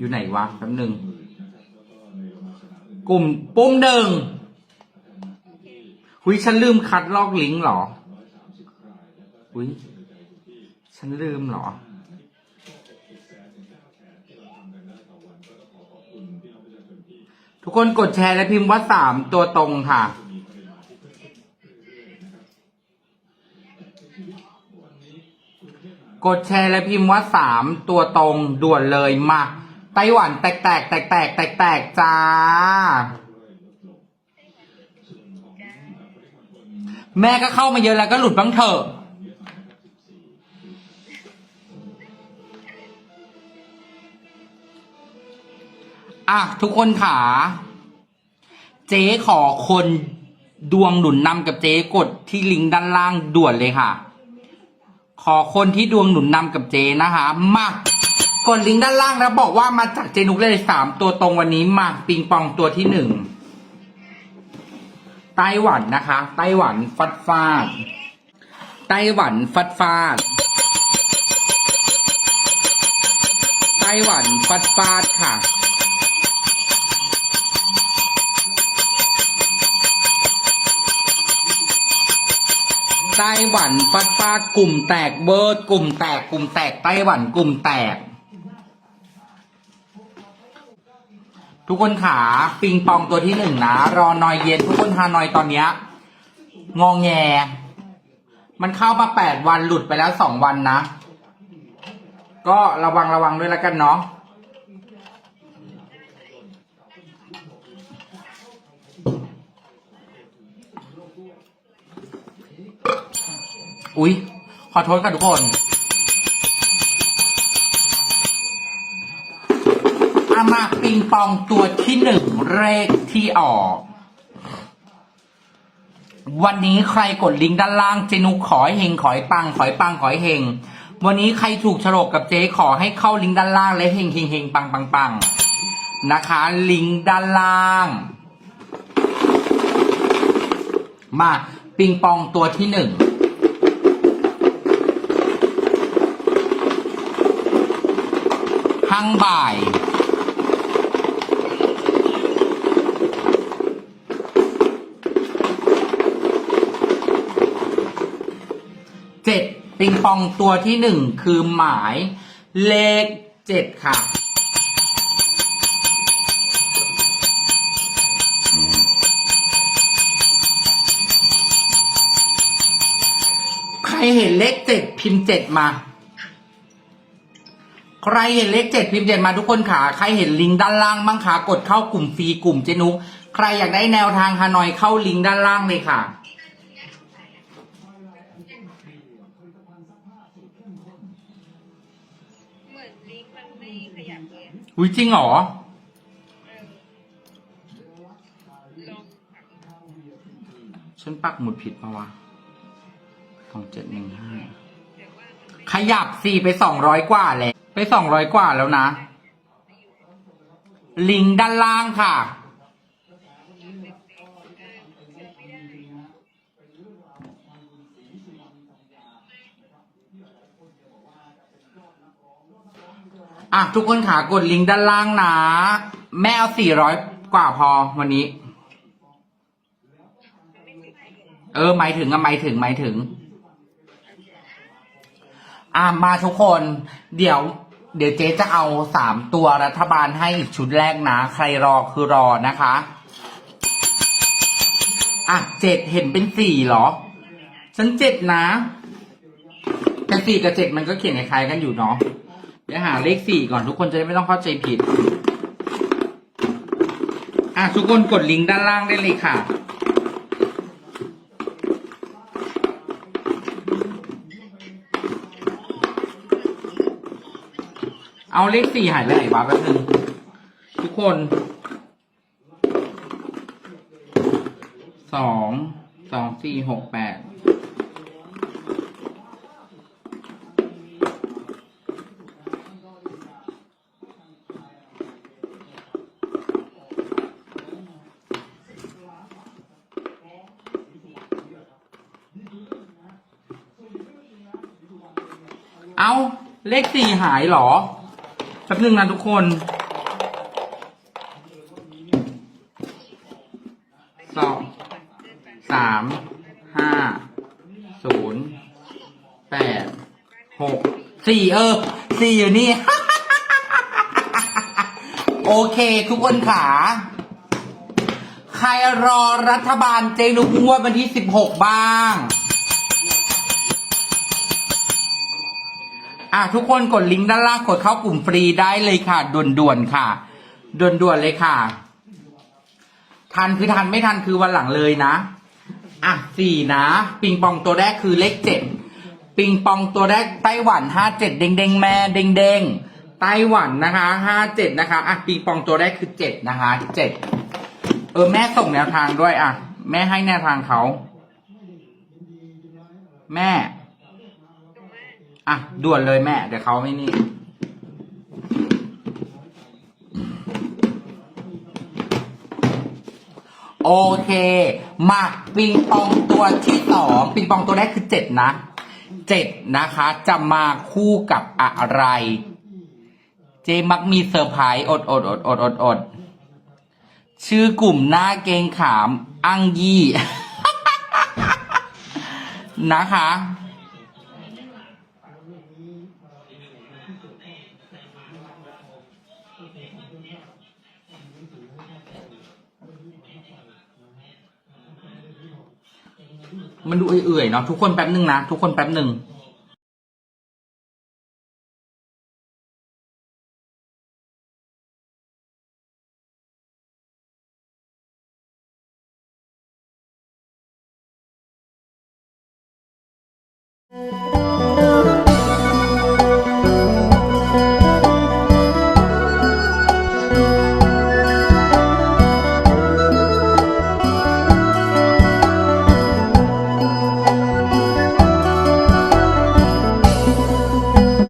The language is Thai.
อยู่ไหนวะแป๊บหนึ่งกลุ่มปุ่มหนึ่งหุยฉันลืมคัดลอกลิงก์เหรอหุยฉันลืมเหรอทุกคนกดแชร์และพิมพ์ว่าสามตัวตรงค่ะ กดแชร์และพิมพ์ว่าสามตัวตรงด่วนเลยมา ต้หวันแตกแตกแตกแตกแตกแตกจ้า แม่ก็เข้ามาเยอะแล้วก็หลุดบ้างเถอะอะทุกคนขา เจ๊ขอคนดวงหนุนนำกับเจ๊กดที่ลิงก์ด้านล่างด่วนเลยค่ะ ขอคนที่ดวงหนุนนำกับเจนะคะ มาก กดลิงก์ด้านล่างแล้วบอกว่ามาจากเจนุกเลยสามตัวตรงวันนี้มาปิงปองตัวที่หนึ่งไต้หวันนะคะ ไต้หวันฟัดฟาด ไต้หวันฟัดฟาด ไต้หวันฟัดฟาดค่ะ ไต้หวันฟัดฟาดกลุ่มแตกเบิร์ดกลุ่มแตกกลุ่มแตกไต้หวันกลุ่มแตก ทุกคนขาปิงปองตัวที่หนึ่งนะรอนอยเย็นทุกคนฮานอยตอนเนี้ยงองแง มันเข้ามาแปดวันหลุดไปแล้วสองวันนะ ก็ระวังระวังด้วยแล้วกันเนาะอุ๊ย ขอโทษค่ะทุกคน อามาปิงปองตัวที่หนึ่งเลขที่ออก วันนี้ใครกดลิงก์ด้านล่างเจนุกขอให้เฮงขอให้ปังขอให้ปังขอให้เฮงวันนี้ใครถูกฉลกกับเจ๊ขอให้เข้าลิงก์ด้านล่างและเฮงเฮงเฮงปังปังปังนะคะ ลิงก์ด้านล่าง มาปิงปองตัวที่หนึ่งทั้งบ่าย ปิงปองตัวที่หนึ่งคือหมายเลขเจ็ดค่ะ ใครเห็นเลขเจ็ดพิมพ์เจ็ดมา ใครเห็นเลขเจ็ดพิมพ์เจ็ดมาทุกคนขาใครเห็นลิงก์ด้านล่างบ้างขากดเข้ากลุ่มฟรีกลุ่มเจนุกใครอยากได้แนวทางฮานอยเข้าลิงก์ด้านล่างเลยค่ะ เห มือนลิงก์มันไม่ขยับเลยอุ้ยจริงเหรอ ลองฉันปักหมุดผิดปะวะสองเจ็ดหนึ่งห้าแต่ว่ามันไม่ขยับสี่ไปสองร้อยกว่าแล้ว ไปสองร้อยกว่าแล้วนะ ลิงก์ด้านล่างค่ะ อะทุกคนขากดลิงก์ด้านล่างนะ แม่เอาสี่ร้อยกว่าพอวันนี้ เออหมายถึงอะหมายถึงหมายถึง อะมาทุกคน เดี๋ยว เดี๋ยวเจ๊จะเอาสามตัวรัฐบาลให้อีกชุดแรกนะ ใครรอคือรอนะคะ อะเจ็ดเห็นเป็นสี่เหรอ ฉันเจ็ดนะแต่สี่กับเจ็ดมันก็เขียนคล้ายๆกันอยู่เนาะ เดี๋ยวหาเลขสี่ก่อนทุกคนจะได้ไม่ต้องเข้าใจผิด อะทุกคนกดลิงก์ด้านล่างได้เลยค่ะ เอาเลขสี่หายไปไหนวะแป๊บนึงทุกคนสองสองสี่หกแปด เอาเลขสี่หายเหรอแป๊บนึงนะทุกคนสองสามห้าศูนย์แปดหกสี่เออสี่อยู่นี่ โอเค ทุกคนขาใครรอรัฐบาลเจนุกงวดวันที่สิบหกบ้าง อะทุกคนกดลิงก์ด้านล่างกดเข้ากลุ่มฟรีได้เลยค่ะ ด่วนๆค่ะ ด่วนๆเลยค่ะ ทันคือทันไม่ทันคือวันหลังเลยนะ อะสี่นะ ปิงปองตัวแรกคือเลขเจ็ดปิงปองตัวแรกไต้หวันห้าเจ็ดเด้งเด้งแม่เด้งเด้งไต้หวันนะคะห้าเจ็ดนะคะ อะปิงปองตัวแรกคือเจ็ดนะคะเจ็ดเออแม่ส่งแนวทางด้วย อะ แม่ให้แนวทางเขา แม่ อะด่วนเลยแม่ เดี๋ยวเขาไม่นี่ โอเค มาปิงปองตัวที่สองปิงปองตัวแรกคือเจ็ดนะเจ็ดนะคะ จะมาคู่กับอะไร เจมักมีเซอร์ไพรส์อดอดอดอดอดอดชื่อกลุ่มหน้าเกงขาม อังยี่ นะคะ มันดูเอื่อยๆเนาะทุกคนแป๊บหนึ่งนะทุกคนแป๊บหนึ่ง